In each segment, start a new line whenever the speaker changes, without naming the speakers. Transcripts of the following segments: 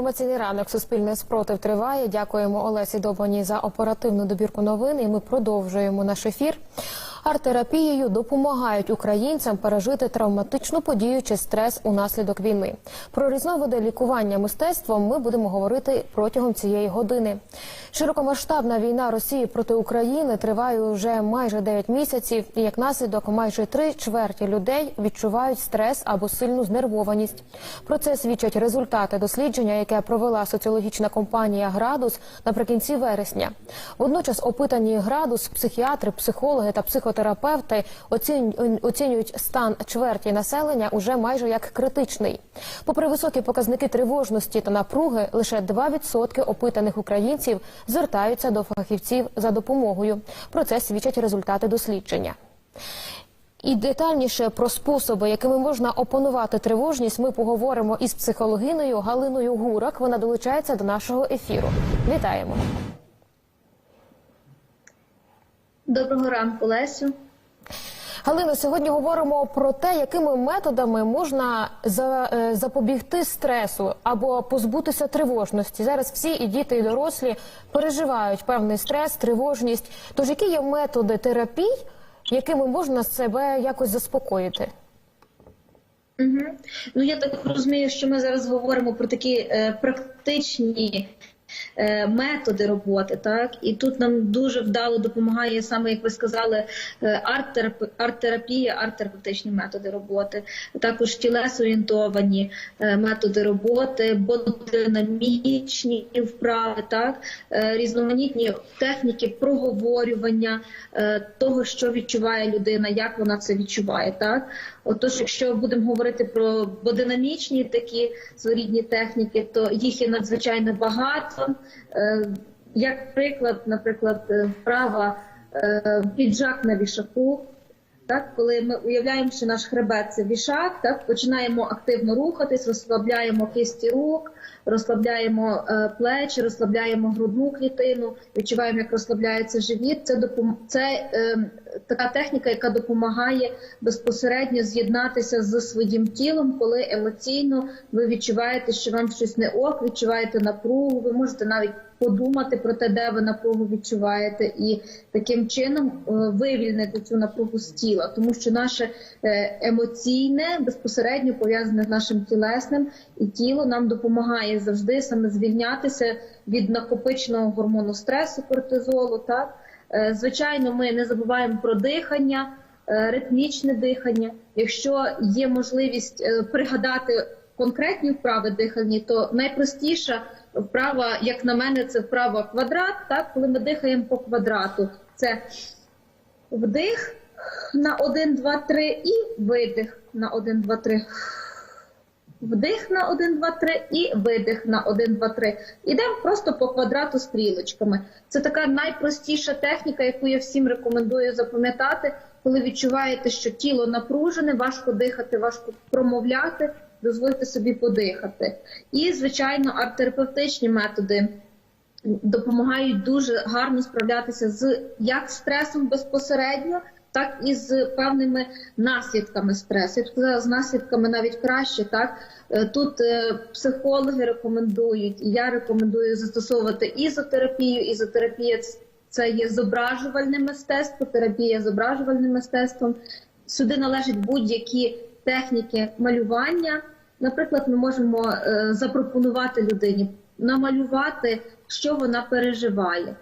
Інформаційний ранок Суспільний спротив триває. Дякуємо Олесі Добані за оперативну добірку новин. І ми продовжуємо наш ефір. Арт-терапією допомагають українцям пережити травматичну подію чи стрес унаслідок війни. Про різновиди лікування мистецтвом ми будемо говорити протягом цієї години. Широкомасштабна війна Росії проти України триває вже майже 9 місяців, і як наслідок майже три чверті людей відчувають стрес або сильну знервованість. Про це свідчать результати дослідження, яке провела соціологічна компанія Градус наприкінці вересня. Водночас опитані градус, психіатри, психологи та психотерапевти оцінюють стан чверті населення уже майже як критичний. Попри високі показники тривожності та напруги, лише 2% опитаних українців звертаються до фахівців за допомогою. Про це свідчать результати дослідження. І детальніше про способи, якими можна опанувати тривожність, ми поговоримо із психологиною Галиною Гурак. Вона долучається до нашого ефіру. Вітаємо.
Доброго ранку, Лесю.
Галино, сьогодні говоримо про те, якими методами можна за, е, запобігти стресу або позбутися тривожності. Зараз всі і діти, і дорослі переживають певний стрес, тривожність. Тож які є методи терапій, якими можна себе якось заспокоїти?
Угу. Ну я так розумію, що ми зараз говоримо про такі е, практичні методи роботи, так? І тут нам дуже вдало допомагає саме, як ви сказали, е, арт-терапія, арт-терапевтичні методи роботи, також тілесорієнтовані е, методи роботи, бодинамічні вправи, так? Е, різноманітні техніки проговорювання е, того, що відчуває людина, як вона це відчуває, так. Отож, якщо будемо говорити про бодинамічні такі своєрідні техніки, то їх є надзвичайно багато. Е, Як приклад, наприклад, е, вправа е, піджак на вішаку. Так, коли ми уявляємо, що наш хребет це вішак, так починаємо активно рухатись, розслабляємо кисті рук, розслабляємо е, плечі, розслабляємо грудну клітину, відчуваємо, як розслабляється живіт. Це допом... це е, така техніка, яка допомагає безпосередньо з'єднатися з своїм тілом, коли емоційно ви відчуваєте, що вам щось не ок, відчуваєте напругу. Ви можете навіть подумати про те, де ви напругу відчуваєте, і таким чином е, вивільнити цю напругу з тіла, тому що наше е, емоційне безпосередньо пов'язане з нашим тілесним, і тіло нам допомагає завжди саме звільнятися від накопиченого гормону стресу, кортизолу. Так Е, звичайно, ми не забуваємо про дихання, е, ритмічне дихання. Якщо є можливість е, пригадати конкретні вправи дихальні, то найпростіша вправа, як на мене, це вправа квадрат. Так, коли ми дихаємо по квадрату, це вдих на 1, 2, 3 і видих на 1, 2, 3. Вдих на 1, 2, 3 і видих на 1, 2, 3. Ідемо просто по квадрату стрілочками. Це така найпростіша техніка, яку я всім рекомендую запам'ятати, коли відчуваєте, що тіло напружене, важко дихати, важко промовляти, дозвольте собі подихати. І, звичайно, арт-терапевтичні методи допомагають дуже гарно справлятися з як стресом безпосередньо, так і з певними наслідками стресу. З наслідками навіть краще. Так Е, тут е, психологи рекомендують, я рекомендую застосовувати ізотерапію. Ізотерапія це є зображувальне мистецтво, терапія зображувальним мистецтвом. Сюди належать будь-які техніки малювання. Наприклад, ми можемо е, запропонувати людині намалювати, що вона переживає,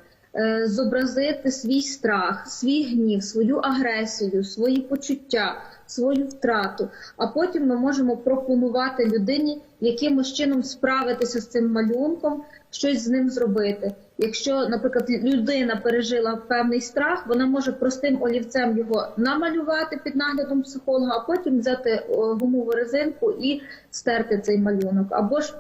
зобразити свій страх, свій гнів, свою агресію, свої почуття, свою втрату. А потім ми можемо пропонувати людині якимось чином справитися з цим малюнком, щось з ним зробити. Якщо, наприклад, людина пережила певний страх, вона може простим олівцем його намалювати під наглядом психолога, а потім взяти гумову резинку і стерти цей малюнок, або ж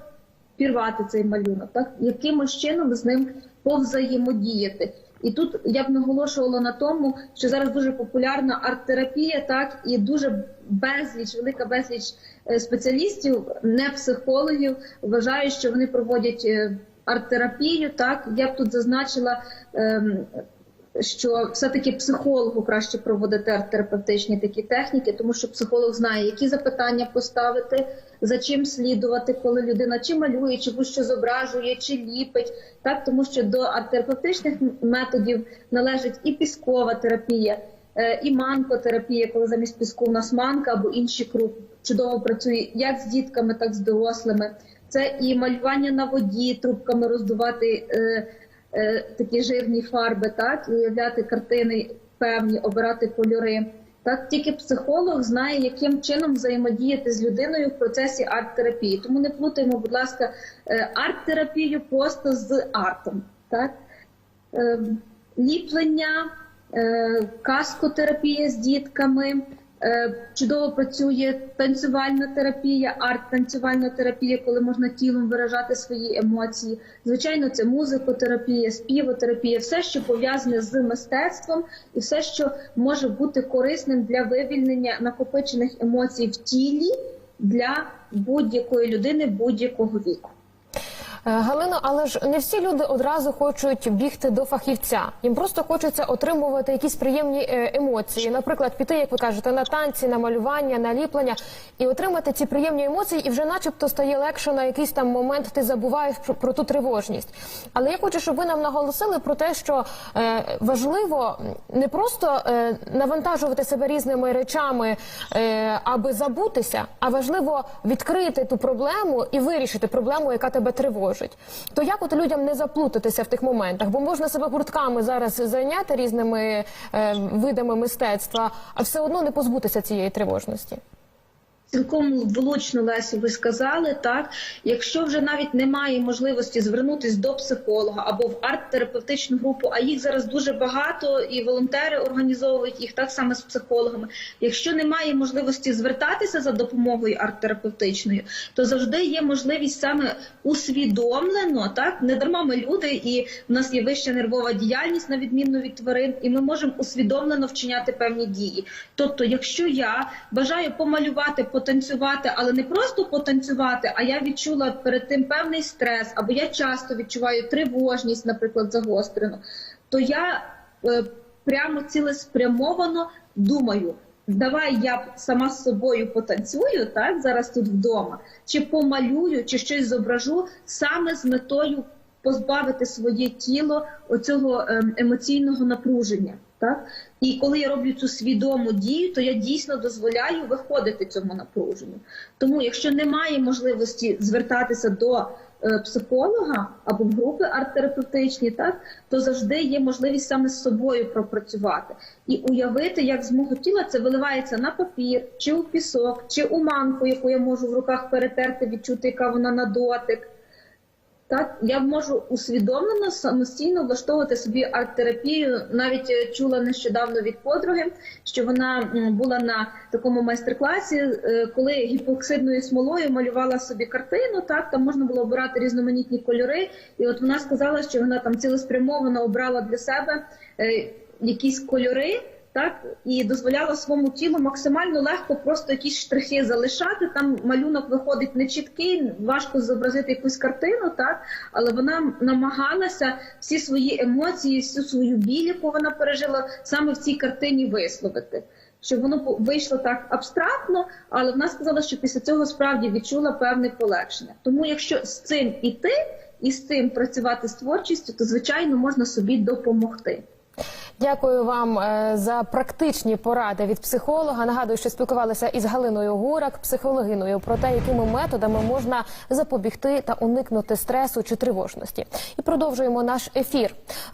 пірвати цей малюнок, так якимось чином з ним повзаємодіяти. І тут я б наголошувала на тому, що зараз дуже популярна арт-терапія, так і дуже безліч, велика безліч е, спеціалістів, не психологів, вважають, що вони проводять е, арт-терапію. Так я б тут зазначила ем, що все-таки психологу краще проводити арт-терапевтичні такі техніки, тому що психолог знає, які запитання поставити, за чим слідувати, коли людина чи малює, чи будь-що зображує, чи ліпить. Так, тому що до арт-терапевтичних методів належить і піскова терапія, е, і манкотерапія, коли замість піску в нас манка або інші круг чудово працює як з дітками, так і з дорослими. Це і малювання на воді, трубками роздувати е, такі жирні фарби, так і уявляти картини певні, обирати кольори. Так, тільки психолог знає, яким чином взаємодіяти з людиною в процесі арт-терапії. Тому не плутаємо, будь ласка, е, арт-терапію просто з артом. Так? Е, Ліплення, е, каскотерапія з дітками. Е, Чудово працює танцювальна терапія, арт-танцювальна терапія, коли можна тілом виражати свої емоції. Звичайно, це музикотерапія, співотерапія, все, що пов'язане з мистецтвом, і все, що може бути корисним для вивільнення накопичених емоцій в тілі для будь-якої людини будь-якого віку.
Е, Галино, але ж не всі люди одразу хочуть бігти до фахівця. Їм просто хочеться отримувати якісь приємні е, емоції. Наприклад, піти, як ви кажете, на танці, на малювання, на ліплення і отримати ці приємні емоції, і вже, начебто, стає легше на якийсь там момент. Ти забуваєш про, ту тривожність. Але я хочу, щоб ви нам наголосили про те, що е, важливо не просто навантажувати себе різними речами, аби забутися, а важливо відкрити ту проблему і вирішити проблему, яка тебе тривожить. То як от людям не заплутатися в тих моментах? Бо можна себе гуртками зараз зайняти різними е, видами мистецтва, а все одно не позбутися цієї тривожності.
Цілком влучно Лесю, ви сказали так. Якщо вже навіть немає можливості звернутися до психолога або в арт-терапевтичну групу, а їх зараз дуже багато, і волонтери організовують їх так само з психологами. Якщо немає можливості звертатися за допомогою арт-терапевтичною, то завжди є можливість саме усвідомлено, так не дарма ми люди, і в нас є вища нервова діяльність на відміну від тварин, і ми можемо усвідомлено вчиняти певні дії. Тобто, якщо я бажаю помалювати, потанцювати, але не просто потанцювати, а я відчула перед тим певний стрес, або я часто відчуваю тривожність, наприклад, загострену, то я е, прямо цілеспрямовано думаю. Давай я сама з собою потанцюю так зараз тут вдома, чи помалюю, чи щось зображу саме з метою позбавити своє тіло оцього ем, емоційного напруження. Так і коли я роблю цю свідому дію, то я дійсно дозволяю виходити цьому напруженню. Тому, якщо немає можливості звертатися до е, психолога або в групи арт-терапевтичні, так то завжди є можливість саме з собою пропрацювати і уявити, як з мого тіла це виливається на папір, чи у пісок, чи у манку, яку я можу в руках перетерти, відчути, яка вона на дотик. Так, я можу усвідомлено самостійно влаштовувати собі арт-терапію. Навіть е, чула нещодавно від подруги, що вона була на такому майстер-класі, е, коли гіпоксидною смолою малювала собі картину. Так там можна було обирати різноманітні кольори, і от вона сказала, що вона там цілеспрямовано обрала для себе е, якісь кольори. Так і дозволяла своєму тілу максимально легко просто якісь штрихи залишати. Там малюнок виходить нечіткий, важко зобразити якусь картину, так але вона намагалася всі свої емоції, всю свою біль, яку вона пережила, саме в цій картині висловити. Щоб воно вийшло так абстрактно, але вона сказала, що після цього справді відчула певне полегшення. Тому, якщо з цим іти і з цим працювати з творчістю, то звичайно можна собі допомогти.
Дякую вам е, за практичні поради від психолога. Нагадую, що спілкувалися із Галиною Гурак, психологиною, про те, якими методами можна запобігти та уникнути стресу чи тривожності. І продовжуємо наш ефір.